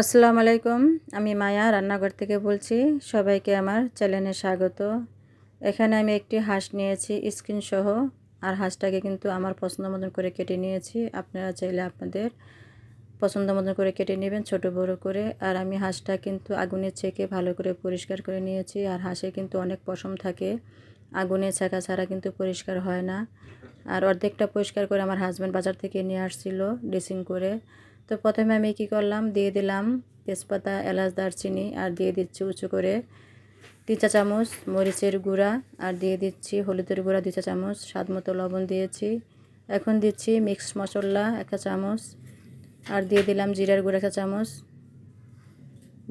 আসসালামু আলাইকুম, আমি মায়া রান্নাঘর থেকে বলছি, সবাইকে আমার চ্যানেলে স্বাগত। এখানে আমি একটি হাঁস নিয়েছি স্ক্রিন সহ, আর হাঁসটাকে কিন্তু আমার পছন্দ মতন করে কেটে নিয়েছি। আপনারা চাইলে আপনাদের পছন্দ মতন করে কেটে নেবেন, ছোট, বড় করে। আর আমি হাঁসটা কিন্তু আগুনে ছেঁকে ভালো করে পরিষ্কার করে নিয়েছি, আর হাঁসে কিন্তু অনেক পশম থাকে। আগুনে ছেঁকা ছাড়া কিন্তু পরিষ্কার হয় না। আর অর্ধেকটা পরিষ্কার করে আমার হাজব্যান্ড বাজার থেকে নিয়ে আসছিল ড্রেসিং করে। তো প্রথমে আমি কি করলাম? দিয়ে দিলাম তেজপাতা, এলাচ, দারচিনি আর দিয়ে দিচ্ছি উঁচু করে দুই চা চামচ মরিচের গুঁড়া আর দিয়ে দিচ্ছি হলুদের গুঁড়া দুই চা চামচ স্বাদ মতো লবণ দিয়েছি। এখন দিচ্ছি মিক্স মশলা একটা চামচ আর দিয়ে দিলাম জিরার গুঁড়া একটা চামচ।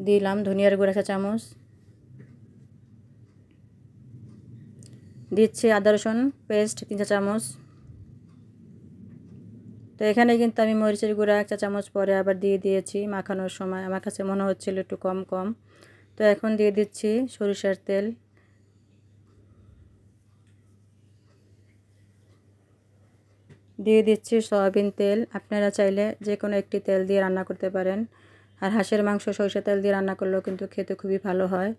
দিলাম ধনিয়ার গুঁড়া একটা চামচ। দিচ্ছি আদা রসুন পেস্ট তিন চা চামচ। তো এখানে কিন্তু আমি মরিচের গুঁড়া এক চা চামচ পরে আবার দিয়ে দিয়েছি মাখানোর সময়। আমার কাছে মনে হচ্ছিল একটু কম কম। তো এখন দিয়ে দিচ্ছি সরিষার তেল। দিয়ে দিচ্ছি সয়াবিন তেল। আপনারা চাইলে যে কোনো একটি তেল দিয়ে রান্না করতে পারেন। আর হাঁসের মাংস সরিষার তেল দিয়ে রান্না করলেও কিন্তু খেতে খুবই ভালো হয়।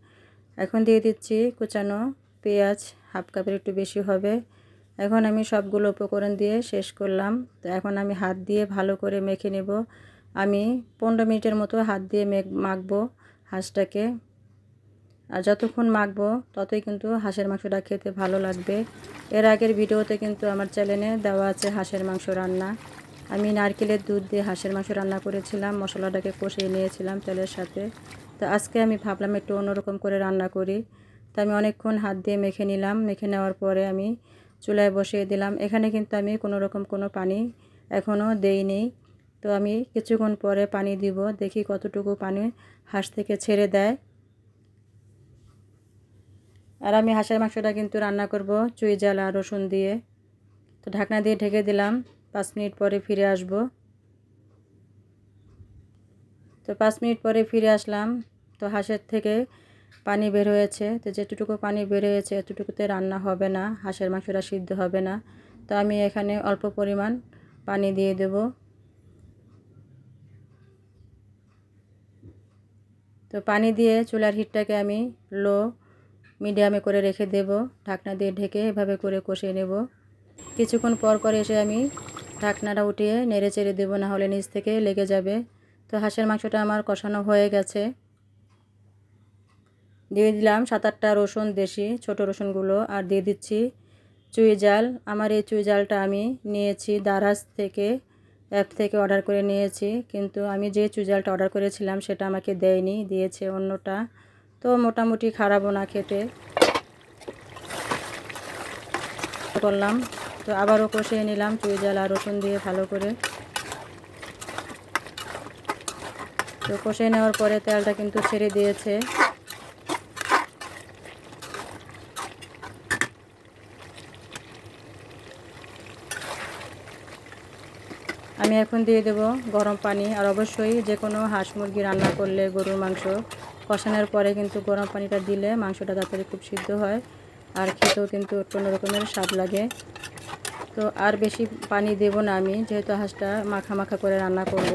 এখন দিয়ে দিচ্ছি কুচানো পেঁয়াজ, হাফ কাপের একটু বেশি হবে। এখন আমি সবগুলো উপকরণ দিয়ে শেষ করলাম। তো এখন আমি হাত দিয়ে ভালো করে মেখে নেব। আমি পনেরো মিনিটের মতো হাত দিয়ে মেঘ মাখবো হাঁসটাকে। আর যতক্ষণ মাখবো ততই কিন্তু হাঁসের মাংসটা খেতে ভালো লাগবে। এর আগের ভিডিওতে কিন্তু আমার চ্যানেলে দেওয়া আছে হাঁসের মাংস রান্না। আমি নারকেলের দুধ দিয়ে হাঁসের মাংস রান্না করেছিলাম, মশলাটাকে কষিয়ে নিয়েছিলাম তেলের সাথে। তো আজকে আমি ভাবলাম একটু অন্যরকম করে রান্না করি। তো আমি অনেকক্ষণ হাত দিয়ে মেখে নিলাম। মেখে নেওয়ার পরে আমি চুলায় বসিয়ে দিলাম। এখানে কিন্তু আমি কোনো রকম কোনো পানি এখনও দেইনি। তো আমি কিছুক্ষণ পরে পানি দিব, দেখি কতটুকু পানি হাঁস থেকে ছেড়ে দেয়। আর আমি হাঁসের মাংসটা কিন্তু রান্না করব চুই জাল আর রসুন দিয়ে। তো ঢাকনা দিয়ে ঢেকে দিলাম, পাঁচ মিনিট পরে ফিরে আসব। তো পাঁচ মিনিট পরে ফিরে আসলাম। তো হাঁসের থেকে পানি বের হয়েছে। তো যেটুকু পানি বের হয়েছে, এতটুকুতে রান্না হবে না, হাঁসের মাংসটা সিদ্ধ হবে না। তো আমি এখানে অল্প পরিমাণ পানি দিয়ে দেব। তো পানি দিয়ে চুলার হিটটাকে আমি লো মিডিয়ামে করে রেখে দেব। ঢাকনা দিয়ে ঢেকে এভাবে করে কষিয়ে নেব। কিছুক্ষণ পর পর এসে আমি ঢাকনাটা উঠিয়ে নেড়ে চেড়ে দেবো না হলে নিচ থেকে লেগে যাবে। তো হাঁসের মাংসটা আমার কষানো হয়ে গেছে। দিয়ে দিলাম সাত আটটা রসুন দেশি, ছোট রসুনগুলো, আর দিয়ে দিচ্ছি চুই জাল। আমার এই চুই জালটা আমি নিয়েছি দারাজ থেকে, অ্যাপ থেকে অর্ডার করে নিয়েছি। কিন্তু আমি যে চুই জালটা অর্ডার করেছিলাম সেটা আমাকে দেয়নি, দিয়েছে অন্যটা। তো মোটামুটি খারাপও না খেতে। করলাম। তো আবারও কষিয়ে নিলাম চুই জাল আর রসুন দিয়ে ভালো করে। তো কষিয়ে নেওয়ার পরে তেলটা কিন্তু ছেড়ে দিয়েছে। আমি এখন দিয়ে দেব গরম পানি আর অবশ্যই যে কোনো হাঁস মুরগি রান্না করলে গরুর মাংস কষানোর পরে কিন্তু গরম পানিটা দিলে মাংসটা তাড়াতাড়ি খুব সিদ্ধ হয় আর খেতেও কিন্তু কোনো রকমের স্বাদ লাগে। তো আর বেশি পানি দেব না আমি, যেহেতু হাঁসটা মাখা মাখা করে রান্না করব।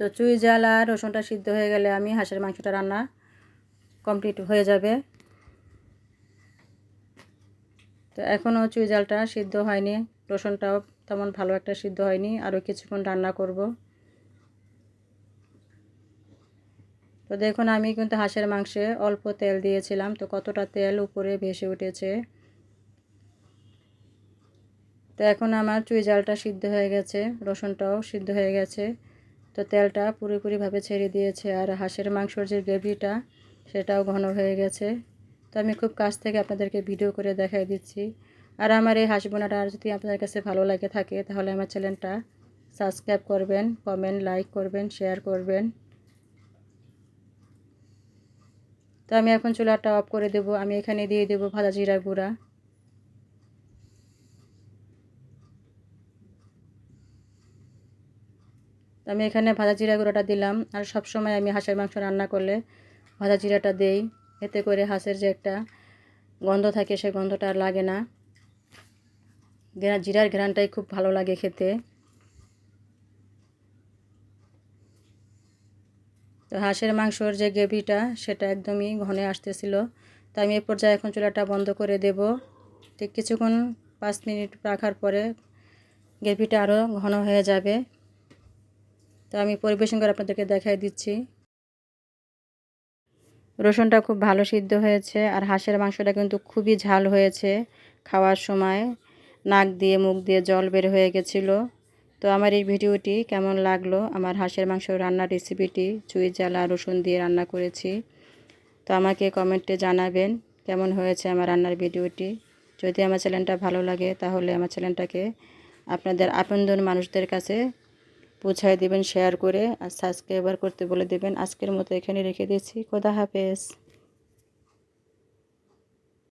তো চুই জাল আর রসুনটা সিদ্ধ হয়ে গেলে আমি হাঁসের মাংসটা রান্না কমপ্লিট হয়ে যাবে। তো এখনও চুই জালটা সিদ্ধ হয়নি, রসুনটাও তেমন ভালো একটা সিদ্ধ হয়নি, আরও কিছুক্ষণ রান্না করব। তো দেখুন, আমি কিন্তু হাঁসের মাংসে অল্প তেল দিয়েছিলাম, তো কতটা তেল উপরে ভেসে উঠেছে। তো এখন আমার চুই জালটা সিদ্ধ হয়ে গেছে, রসুনটাও সিদ্ধ হয়ে গেছে। তো তেলটা পুরোপুরিভাবে ছেড়ে দিয়েছে, আর হাঁসের মাংসর যে গ্রেভিটা, সেটাও ঘন হয়ে গেছে। তো আমি খুব কাছ থেকে আপনাদেরকে ভিডিও করে দেখাই দিচ্ছি। আর আমার এই হাঁস বোনাটা যদি আপনাদের কাছে ভালো লাগে থাকে, তাহলে আমার চ্যানেলটা সাবস্ক্রাইব করবেন কমেন্ট লাইক করবেন শেয়ার করবেন। তো আমি এখন চুলাটা অফ করে দেব। আমি এখানে দিয়ে দেব ভাজা জিরা গুঁড়া। আমি এখানে ভাজা জিরা গুঁড়োটা দিলাম। আর সব সময় আমি হাঁসের মাংস রান্না করলে ভাজা জিরাটা দেই। এতে করে হাঁসের যে একটা গন্ধ থাকে, সে গন্ধটা আর লাগে না। জিরার ঘেরানটাই খুব ভালো লাগে খেতে। তো হাঁসের মাংসর যে গ্রেভিটা, সেটা একদমই ঘনে আসতেছিল। তো আমি এ পর্যায়ে এখন চুলাটা বন্ধ করে দেব। ঠিক কিছুক্ষণ, পাঁচ মিনিট রাখার পরে গ্রেভিটা আরও ঘন হয়ে যাবে। তো আমি পরিবেশন করে আপনাদেরকে দেখাই দিচ্ছি। রসুনটা খুব ভালো সিদ্ধ হয়েছে আর হাঁসের মাংসটা কিন্তু খুবই ঝাল হয়েছে খাওয়ার সময়। নাক দিয়ে, মুখ দিয়ে জল বের হয়ে গেছিল। তো আমার এই ভিডিওটি কেমন লাগল? আমার হাঁসের মাংস রান্নার রেসিপিটি, চুই জ্বালা রসুন দিয়ে রান্না করেছি। তো আমাকে কমেন্টে জানাবেন কেমন হয়েছে আমার রান্নার ভিডিওটি। যদি আমার চ্যানেলটা ভালো লাগে তাহলে আমার চ্যানেলটাকে আপনাদের আপনজন মানুষদের কাছে পৌঁছায় দেবেন শেয়ার করে আর সাবস্ক্রাইবার করতে বলে দেবেন। আজকের মতো এখানে রেখে দিচ্ছি। খোদা হাফেজ।